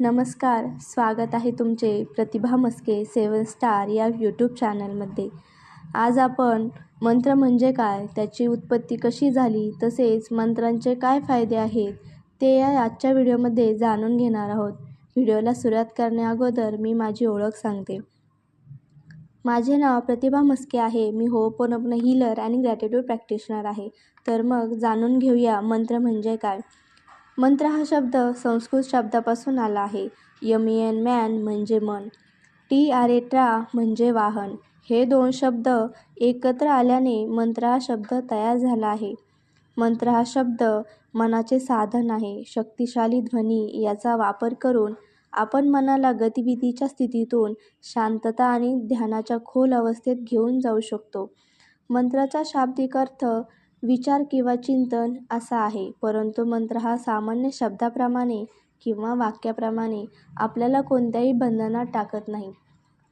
नमस्कार स्वागत आहे तुमचे प्रतिभा मस्के सेवन स्टार या यूट्यूब चॅनलमध्ये. आज आपण मंत्र म्हणजे काय त्याची उत्पत्ती कशी झाली तसेच मंत्रांचे काय फायदे आहेत ते या आजच्या व्हिडिओमध्ये जाणून घेणार आहोत. व्हिडिओला सुरुवात करण्याअगोदर मी माझी ओळख सांगते. माझे नाव प्रतिभा मस्के आहे. मी होपोनोपन हिलर आणि ग्रॅटिट्यूड प्रॅक्टिशनर आहे. तर मग जाणून घेऊया मंत्र म्हणजे काय. मंत्र हा शब्द संस्कृत शब्दापासून आला आहे. यमियन एन मॅन म्हणजे मन. टी आर ट्रा म्हणजे वाहन. हे दोन शब्द एकत्र आल्याने मंत्र हा शब्द तयार झाला आहे. मंत्र हा शब्द मनाचे साधन आहे. शक्तिशाली ध्वनी याचा वापर करून आपण मनाला गतिविधीच्या स्थितीतून शांतता आणि ध्यानाच्या खोल अवस्थेत घेऊन जाऊ शकतो. मंत्राचा शाब्दिक अर्थ विचार किंवा चिंतन असा आहे. परंतु मंत्र हा सामान्य शब्दाप्रमाणे किंवा वाक्याप्रमाणे आपल्याला कोणत्याही बंधनात टाकत नाही.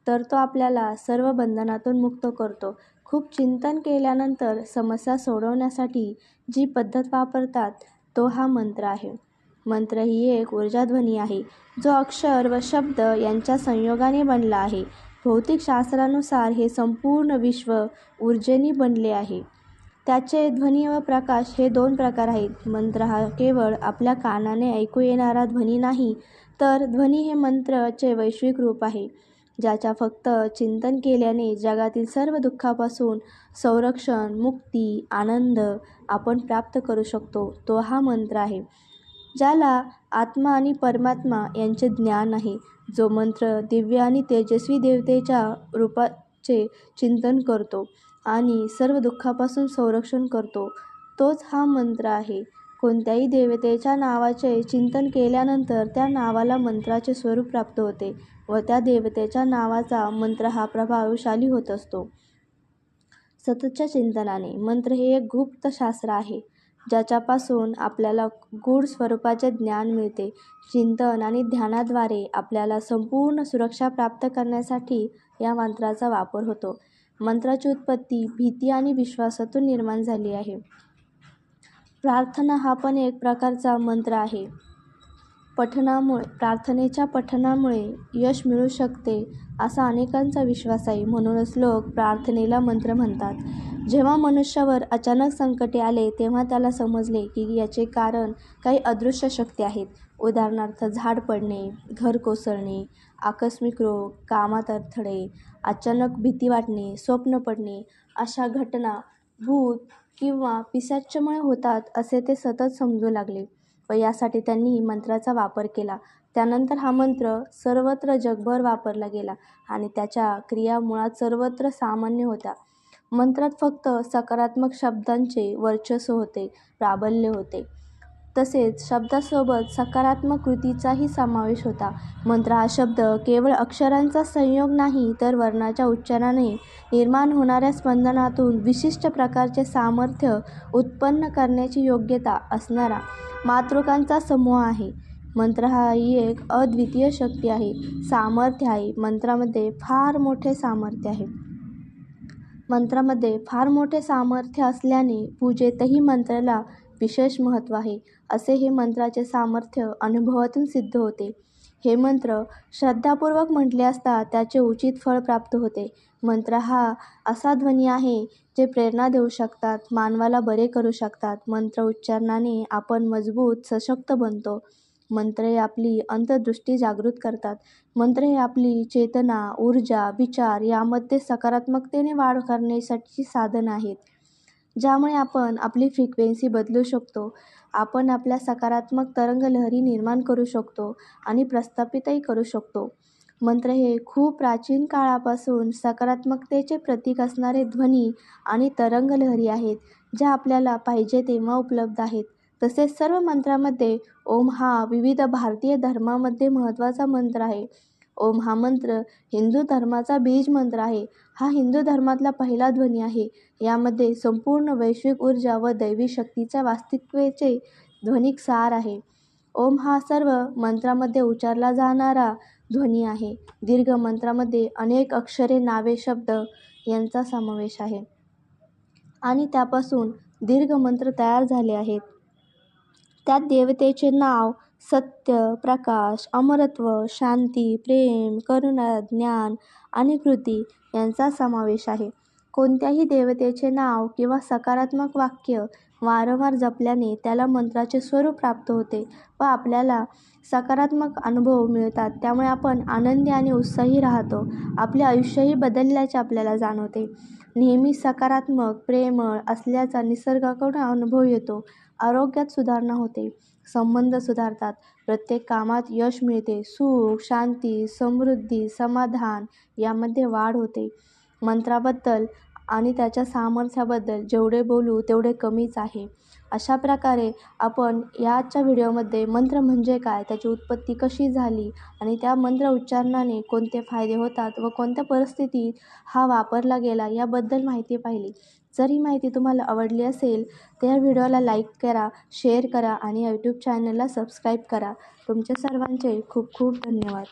तर तो आपल्याला सर्व बंधनातून मुक्त करतो. खूप चिंतन केल्यानंतर समस्या सोडवण्यासाठी जी पद्धत वापरतात तो हा मंत्र आहे. मंत्र ही एक ऊर्जाध्वनी आहे जो अक्षर व शब्द यांच्या संयोगाने बनला आहे. भौतिकशास्त्रानुसार हे संपूर्ण विश्व ऊर्जेने बनले आहे. त्याचे ध्वनी व प्रकाश हे दोन प्रकार आहेत. मंत्र हा केवळ आपल्या कानाने ऐकू येणारा ध्वनी नाही तर ध्वनी हे मंत्राचे वैश्विक रूप आहे ज्याच्या फक्त चिंतन केल्याने जगातील सर्व दुःखापासून संरक्षण मुक्ती आनंद आपण प्राप्त करू शकतो. तो हा मंत्र आहे ज्याला आत्मा आणि परमात्मा यांचे ज्ञान आहे. जो मंत्र दिव्य आणि तेजस्वी देवतेच्या रूपाचे चिंतन करतो आणि सर्व दुःखापासून संरक्षण करतो. तोच हा मंत्र आहे. कोणत्याही देवतेच्या नावाचे चिंतन केल्यानंतर त्या नावाला मंत्राचे स्वरूप प्राप्त होते व त्या देवतेच्या नावाचा मंत्र हा प्रभावशाली होत असतो. सततच्या चिंतनाने मंत्र हे एक गुप्त शास्त्र आहे ज्याच्यापासून आपल्याला गूढ स्वरूपाचे ज्ञान मिळते. चिंतन आणि ध्यानाद्वारे आपल्याला संपूर्ण सुरक्षा प्राप्त करण्यासाठी या मंत्राचा वापर होतो. मंत्राची उत्पत्ती भीती आणि विश्वासातून निर्माण झाली आहे. प्रार्थना हा पण एक प्रकारचा मंत्र आहे. पठणामुळे प्रार्थनेच्या पठणामुळे यश मिळू शकते असा अनेकांचा विश्वास आहे. म्हणूनच लोक प्रार्थनेला मंत्र म्हणतात. जेव्हा मनुष्यावर अचानक संकटे आले तेव्हा त्याला समजले की याचे कारण काही अदृश्य शक्ती आहेत. उदाहरणार्थ झाड पडणे घर कोसळणे आकस्मिक रोग कामात अडथळे अचानक भीती वाटणे स्वप्न पडणे अशा घटना भूत किंवा पिशाच्यामुळे होतात असे ते सतत समजू लागले. व यासाठी त्यांनी मंत्राचा वापर केला. त्यानंतर हा मंत्र सर्वत्र जगभर वापरला गेला आणि त्याच्या क्रिया मुळात सर्वत्र सामान्य होत्या मंत्रात फक्त सकारात्मक शब्दांचे वर्चस्व होते प्राबल्य होते. तसेच शब्दासोबत सकारात्मक कृतीचाही समावेश होता. मंत्र हा शब्द केवळ अक्षरांचा संयोग नाही तर वर्णाच्या उच्चाराने निर्माण होणाऱ्या स्पंदनातून विशिष्ट प्रकारचे सामर्थ्य उत्पन्न करण्याची योग्यता असणारा. मातृकांचा समूह आहे. मंत्र हा ही एक अद्वितीय शक्ती आहे. सामर्थ्य आहे. मंत्रामध्ये फार मोठे सामर्थ्य आहे. मंत्रामध्ये फार मोठे सामर्थ्य असल्याने पूजेतही मंत्राला विशेष महत्त्व आहे. असे हे मंत्राचे सामर्थ्य अनुभवातून सिद्ध होते. हे मंत्र श्रद्धापूर्वक म्हटले असता त्याचे उचित फळ प्राप्त होते. मंत्र हा असा ध्वनी आहे जे प्रेरणा देऊ शकतात मानवाला बरे करू शकतात. मंत्र उच्चारणाने आपण मजबूत सशक्त बनतो. मंत्र हे आपली अंतर्दृष्टी जागृत करतात. मंत्र हे आपली चेतना ऊर्जा विचार यामध्ये सकारात्मकतेने वाढ करण्यासाठी साधन आहेत. ज्यामुळे आपण आपली फ्रिक्वेन्सी बदलू शकतो. आपण आपल्या सकारात्मक तरंगलहरी निर्माण करू शकतो आणि प्रस्थापितही करू शकतो. मंत्र हे खूप प्राचीन काळापासून सकारात्मकतेचे प्रतीक असणारे ध्वनी आणि तरंगलहरी आहेत ज्या आपल्याला पाहिजे तेव्हा उपलब्ध आहेत. तसेच सर्व मंत्रामध्ये ओम हा विविध भारतीय धर्मामध्ये महत्त्वाचा मंत्र आहे. ओम हा मंत्र हिंदू धर्माचा बीज मंत्र आहे. हा हिंदू धर्मातला पहिला ध्वनी आहे. यामध्ये संपूर्ण वैश्विक ऊर्जा व दैवी शक्तीच्या वास्तविकतेचे ध्वनिक सार आहे. ओम हा सर्व मंत्रामध्ये उच्चारला जाणारा ध्वनी आहे. दीर्घ मंत्रामध्ये अनेक अक्षरे नावे शब्द यांचा समावेश आहे. आणि त्यापासून दीर्घ मंत्र तयार झाले आहेत. त्यात देवतेचे नाव सत्य प्रकाश अमरत्व शांती प्रेम करुणा ज्ञान आणि कृती यांचा समावेश आहे. कोणत्याही देवतेचे नाव किंवा सकारात्मक वाक्य वारंवार जपल्याने त्याला मंत्राचे स्वरूप प्राप्त होते व आपल्याला सकारात्मक अनुभव मिळतात. त्यामुळे आपण आनंदी आणि उत्साही राहतो. आपले आयुष्यही बदलल्याचे आपल्याला जाणवते. नेहमी सकारात्मक प्रेमळ असल्याचा निसर्गाकडून अनुभव येतो. आरोग्यात सुधारणा होते. संबंध सुधारतात. प्रत्येक कामात यश मिळते. सुख शांती समृद्धी समाधान यामध्ये वाढ होते. मंत्राबद्दल आणि त्याच्या सामर्थ्याबद्दल जेवढे बोलू तेवढे कमीच आहे. अशा प्रकारे आपण याच्या व्हिडिओमध्ये मंत्र म्हणजे काय त्याची उत्पत्ती कशी झाली आणि त्या मंत्र उच्चारणाने कोणते फायदे होतात व कोणत्या परिस्थितीत हा वापरला गेला याबद्दल माहिती पाहिली. जर ही माहिती तुम्हाला आवडली असेल तर या व्हिडिओला लाईक करा शेअर करा आणि यूट्यूब चॅनलला सबस्क्राईब करा. तुमच्या सर्वांचे खूप खूप धन्यवाद.